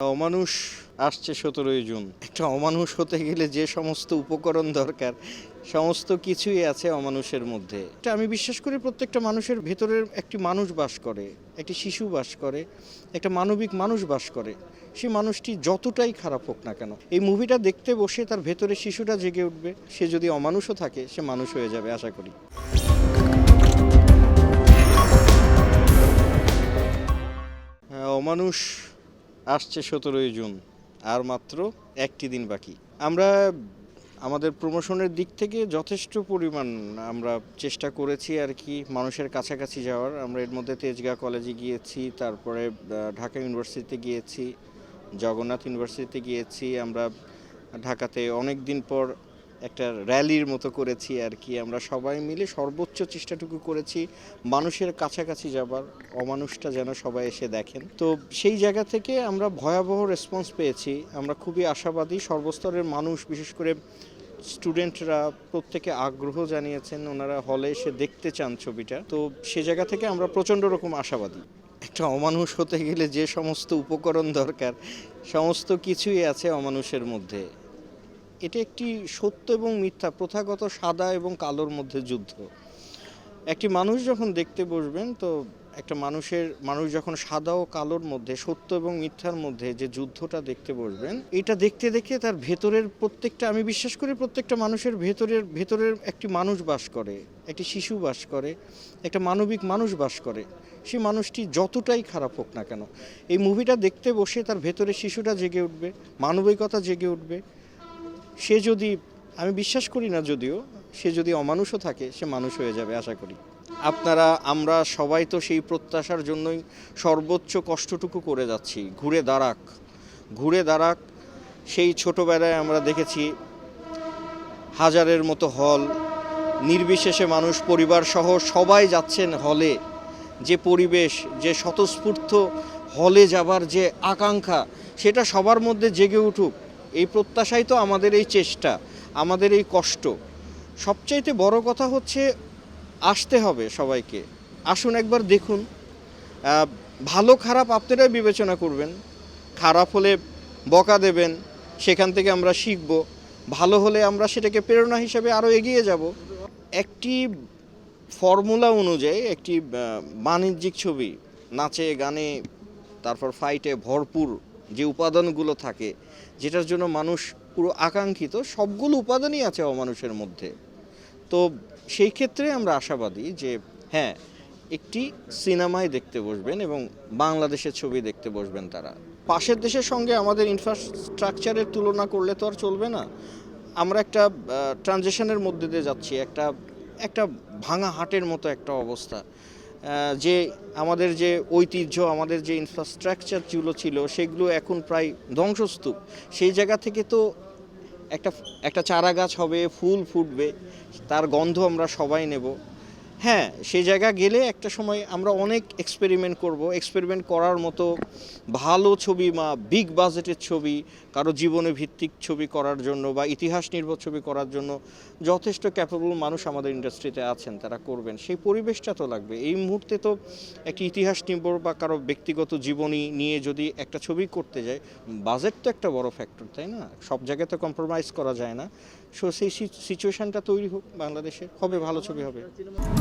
অমানুষ আসছে সতেরোই জুন। একটা অমানুষ হতে গেলে যে সমস্ত উপকরণ দরকার সমস্ত কিছুই আছে অমানুষের মধ্যে। এটা আমি বিশ্বাস করি প্রত্যেকটা মানুষের ভেতরের একটি মানুষ বাস করে একটি শিশু বাস করে একটা মানবিক মানুষ বাস করে। সেই মানুষটি যতটাই খারাপ হোক না কেন এই মুভিটা দেখতে বসে তার ভেতরে শিশুটা জেগে উঠবে সে যদি অমানুষও থাকে সে মানুষ হয়ে যাবে আশা করি। হ্যাঁ, অমানুষ আসছে সতেরোই জুন, আর মাত্র একটি দিন বাকি। আমরা আমাদের প্রমোশনের দিক থেকে যথেষ্ট পরিমাণ আমরা চেষ্টা করেছি আর কি মানুষের কাছাকাছি যাওয়ার। আমরা এর মধ্যে তেজগাঁ কলেজে গিয়েছি, তারপরে ঢাকা ইউনিভার্সিটিতে গিয়েছি, জগন্নাথ ইউনিভার্সিটিতে গিয়েছি। আমরা ঢাকাতে অনেক দিন পর একটা র্যালির মতো করেছি আর কি। আমরা সবাই মিলে সর্বোচ্চ চেষ্টাটুকু করেছি মানুষের কাছাকাছি যাবার, অমানুষটা যেন সবাই এসে দেখেন। তো সেই জায়গা থেকে আমরা ভয়াবহ রেসপন্স পেয়েছি। আমরা খুবই আশাবাদী, সর্বস্তরের মানুষ, বিশেষ করে স্টুডেন্টরা প্রত্যেকে আগ্রহ জানিয়েছেন ওনারা হলে এসে দেখতে চান ছবিটা। তো সে জায়গা থেকে আমরা প্রচণ্ড রকম আশাবাদী। একটা অমানুষ হতে গেলে যে সমস্ত উপকরণ দরকার, সমস্ত কিছুই আছে অমানুষের মধ্যে। এটা একটি সত্য এবং মিথ্যা, প্রথাগত সাদা এবং কালোর মধ্যে যুদ্ধ। একটি মানুষ যখন দেখতে বসবেন, তো একটা মানুষের, মানুষ যখন সাদা ও কালোর মধ্যে, সত্য এবং মিথ্যার মধ্যে যে যুদ্ধটা দেখতে বসবেন, এটা দেখতে দেখতে তার ভেতরের প্রত্যেকটা, আমি বিশ্বাস করি প্রত্যেকটা মানুষের ভেতরের ভেতরের একটি মানুষ বাস করে, একটি শিশু বাস করে, একটা মানবিক মানুষ বাস করে। সেই মানুষটি যতটাই খারাপ হোক না কেন, এই মুভিটা দেখতে বসে তার ভেতরে শিশুটা জেগে উঠবে, মানবিকতা জেগে উঠবে সে যদি, আমি বিশ্বাস করি না যদিও, সে যদি অমানুষও থাকে, সে মানুষ হয়ে যাবে, আশা করি। আপনারা, আমরা সবাই তো সেই প্রত্যাশার জন্যই সর্বোচ্চ কষ্টটুকু করে যাচ্ছি। ঘুরে দাঁড়াক। ঘুরে দাঁড়াক। সেই ছোটোবেলায় আমরা দেখেছি, হাজারের মতো হল, নির্বিশেষে মানুষ, পরিবার সহ সবাই যাচ্ছেন হলে। যে পরিবেশ, যে স্বতঃস্ফূর্ত হলে যাবার যে আকাঙ্ক্ষা, সেটা সবার মধ্যে জেগে উঠুক। এই প্রত্যাশাই তো আমাদের এই চেষ্টা, আমাদের এই কষ্ট। সবচাইতে বড় কথা হচ্ছে আসতে হবে সবাইকে। আসুন একবার দেখুন। ভালো খারাপ আপনারাই বিবেচনা করবেন। খারাপ হলে বকা দেবেন, সেখান থেকে আমরা শিখব। ভালো হলে আমরা সেটাকে প্রেরণা হিসেবে আরও এগিয়ে যাব। একটি ফর্মুলা অনুযায়ী একটি বাণিজ্যিক ছবি, নাচে, গানে, তারপর ফাইটে ভরপুর যে উপাদানগুলো থাকে, যেটার জন্য মানুষ পুরো আকাঙ্ক্ষিত, সবগুলো উপাদানই আছে অমানুষের মধ্যে। তো সেই ক্ষেত্রে আমরা আশাবাদী যে হ্যাঁ একটি সিনেমায় দেখতে বসবেন এবং বাংলাদেশের ছবি দেখতে বসবেন তারা। পাশের দেশের সঙ্গে আমাদের ইনফ্রাস্ট্রাকচারের তুলনা করলে তো আর চলবে না। আমরা একটা ট্রানজেকশনের মধ্যে দিয়ে যাচ্ছি, একটা একটা ভাঙা হাটের মতো একটা অবস্থা। যে আমাদের যে ঐতিহ্য, আমাদের যে ইনফ্রাস্ট্রাকচারগুলো ছিল, সেগুলো এখন প্রায় ধ্বংসস্তূপ। সেই জায়গা থেকে তো একটা একটা চারা গাছ হবে, ফুল ফুটবে, তার গন্ধ আমরা সবাই নেব। হ্যাঁ সেই জায়গা গেলে একটা সময় আমরা অনেক এক্সপেরিমেন্ট করব। এক্সপেরিমেন্ট করার মতো ভালো ছবি বা বিগ বাজেটের ছবি, কারও জীবনে ভিত্তিক ছবি করার জন্য বা ইতিহাস নির্ভর ছবি করার জন্য যথেষ্ট ক্যাপেবল মানুষ আমাদের ইন্ডাস্ট্রিতে আছেন, তারা করবেন। সেই পরিবেশটা তো লাগবে। এই মুহূর্তে তো একটি ইতিহাস নির্ভর বা কারও ব্যক্তিগত জীবনী নিয়ে যদি একটা ছবি করতে যায় বাজেট তো একটা বড় ফ্যাক্টর তাই না? সব জায়গায় তো কম্প্রোমাইজ করা যায় না। সো সেই সিচুয়েশনটা তৈরি হোক বাংলাদেশে। হবে, ভালো ছবি হবে।